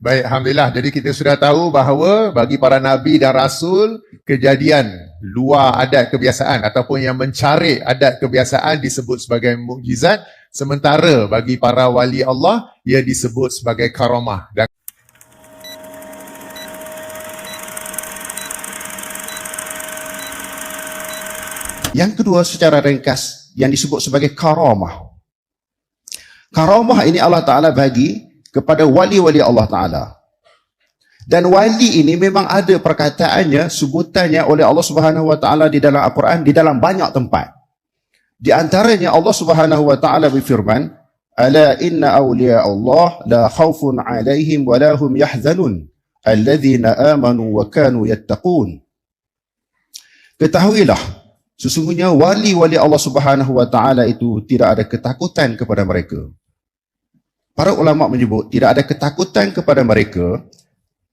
Baik, Alhamdulillah. Jadi kita sudah tahu bahawa bagi para Nabi dan Rasul, kejadian luar adat kebiasaan ataupun yang mencari adat kebiasaan disebut sebagai mukjizat. Sementara bagi para wali Allah, ia disebut sebagai karamah. Dan Yang kedua secara ringkas yang disebut sebagai karamah. Karamah ini Allah Ta'ala bagi kepada wali-wali Allah Ta'ala. Dan wali ini memang ada perkataannya, sebutannya oleh Allah Subhanahu Wa Ta'ala di dalam Al-Quran, di dalam banyak tempat. Di antaranya Allah Subhanahu Wa Ta'ala berfirman, Ala inna awliya Allah la khawfun alaihim wa lahum yahzanun alladhina amanu wa kanu yattaqun. Ketahuilah, sesungguhnya wali-wali Allah Subhanahu Wa Ta'ala itu tidak ada ketakutan kepada mereka. Para ulama menyebut tidak ada ketakutan kepada mereka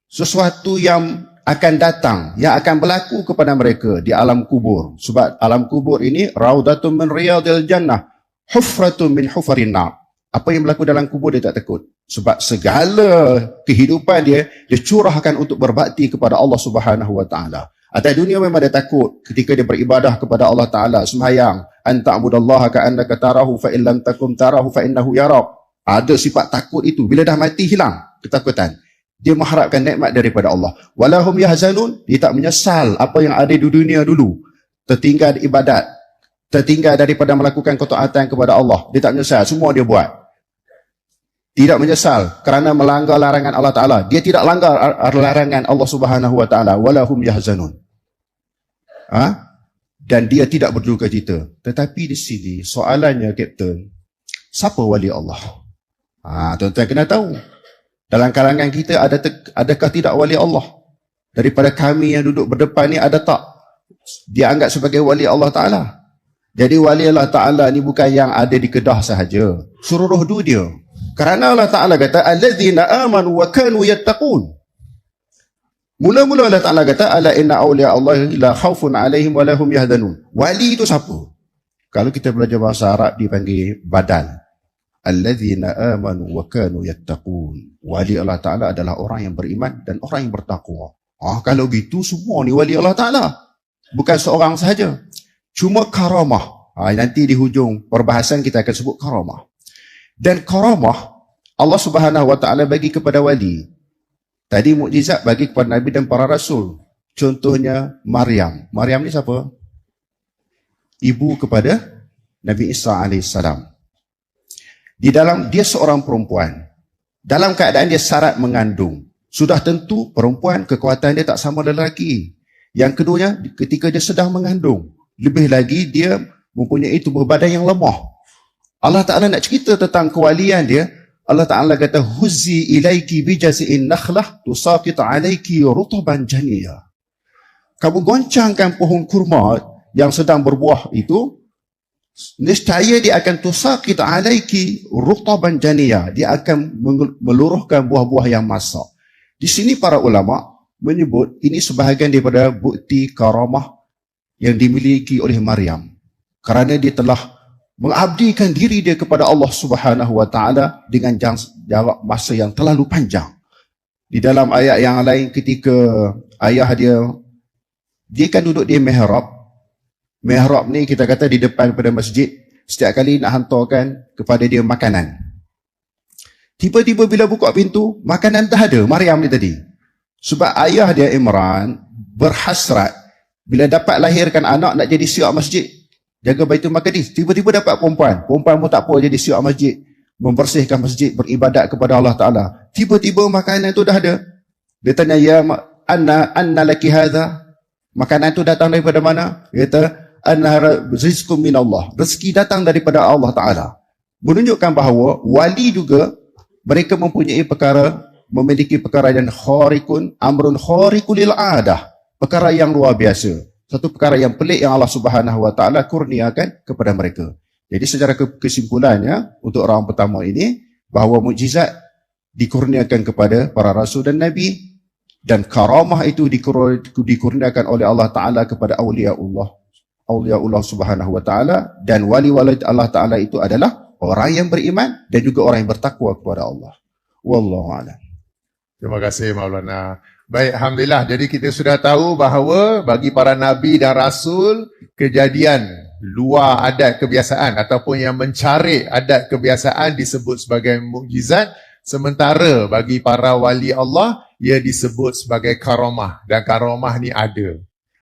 sesuatu yang akan datang, yang akan berlaku kepada mereka di alam kubur. Sebab alam kubur ini raudatun min riyadil jannah, hufratun min hufarin nar. Apa yang berlaku dalam kubur dia tak takut. Sebab segala kehidupan dia dia curahkan untuk berbakti kepada Allah Subhanahu wa taala. Atas dunia memang dia takut ketika dia beribadah kepada Allah Taala sembahyang, anta abudallaha ka annaka tarahu fa illam takum tarahu fa innahu yarak. Ada sifat takut itu. Bila dah mati, hilang ketakutan. Dia mengharapkan nikmat daripada Allah. Walahum yahzanun, dia tak menyesal apa yang ada di dunia dulu. Tertinggal ibadat. Tertinggal daripada melakukan ketaatan kepada Allah. Dia tak menyesal. Semua dia buat. Tidak menyesal kerana melanggar larangan Allah Ta'ala. Dia tidak langgar larangan Allah Subhanahu Wa Ta'ala. Walahum yahzanun. Ha? Dan dia tidak berduka cita. Tetapi di sini soalannya, Kapten. Siapa wali Allah? Ha, tuan-tuan kena tahu. Dalam kalangan kita ada adakah tidak wali Allah? Daripada kami yang duduk berdepan ni ada tak? Dia anggap sebagai wali Allah Ta'ala. Jadi wali Allah Ta'ala ni bukan yang ada di Kedah sahaja. Seluruh dunia. Kerana Allah Ta'ala kata, Alladzina amanu wa kanu yattaqun. Mula-mula Allah Ta'ala kata, Ala inna awliya Allah la khawfun alaihim wa lahum yahdanun. Wali itu siapa? Kalau kita belajar bahasa Arab dipanggil badal alladzina amanu wa kanu yattaqun. Wali Allah Taala adalah orang yang beriman dan orang yang bertakwa. Ah kalau gitu semua ni wali Allah Taala. Bukan seorang sahaja. Cuma karamah. Ah nanti di hujung perbahasan kita akan sebut karamah. Dan karamah Allah Subhanahu wa taala bagi kepada wali. Tadi mukjizat bagi kepada nabi dan para rasul. Contohnya Maryam. Maryam ni siapa? Ibu kepada Nabi Isa alaihissalam. Di dalam dia seorang perempuan. Dalam keadaan dia syarat mengandung. Sudah tentu perempuan kekuatan dia tak sama lelaki. Yang keduanya ketika dia sedang mengandung. Lebih lagi dia mempunyai tubuh badan yang lemah. Allah Ta'ala nak cerita tentang kewalian dia. Allah Ta'ala kata, Huzi ilaiki bijasi'in nakhlah tusaqit alaiki rutaban janiyah. Kamu goncangkan pohon kurma yang sedang berbuah itu, niscaya dia akan tusakit alaiki rutaban janiyah dia akan meluruhkan buah-buah yang masak. Di sini para ulama menyebut ini sebahagian daripada bukti karamah yang dimiliki oleh Maryam. Kerana dia telah mengabdikan diri dia kepada Allah Subhanahu wa taala dengan jarak masa yang terlalu panjang. Di dalam ayat yang lain ketika ayah dia dia kan duduk di mihrab Mihrab ni kita kata di depan pada masjid setiap kali nak hantarkan kepada dia makanan. Tiba-tiba bila buka pintu, makanan dah ada, Maryam ni tadi. Sebab ayah dia Imran berhasrat bila dapat lahirkan anak nak jadi siap masjid. Jaga Baitul Maqdis. Tiba-tiba dapat perempuan. Perempuan pun tak apa jadi siap masjid. Membersihkan masjid, beribadat kepada Allah Ta'ala. Tiba-tiba makanan tu dah ada. Dia tanya, ya anna, anna laki hadha. Makanan tu datang daripada mana? Dia kata, anna rizqum min Allah. Rezeki datang daripada Allah Taala. Menunjukkan bahawa wali juga mereka mempunyai perkara memiliki perkara yang khariqun amrun khariqul adah. Perkara yang luar biasa. Satu perkara yang pelik yang Allah Subhanahu wa taala kurniakan kepada mereka. Jadi secara kesimpulannya untuk orang pertama ini bahawa mukjizat dikurniakan kepada para rasul dan nabi dan karamah itu dikurniakan oleh Allah Taala kepada awliya Allah awliya Allah Subhanahu wa taala dan wali-wali Allah taala itu adalah orang yang beriman dan juga orang yang bertakwa kepada Allah. Wallahu a'lam. Terima kasih Maulana. Baik, Alhamdulillah. Jadi kita sudah tahu bahawa bagi para Nabi dan Rasul, kejadian luar adat kebiasaan ataupun yang mencari adat kebiasaan disebut sebagai mukjizat. Sementara bagi para wali Allah, ia disebut sebagai karamah. Dan karamah ni ada.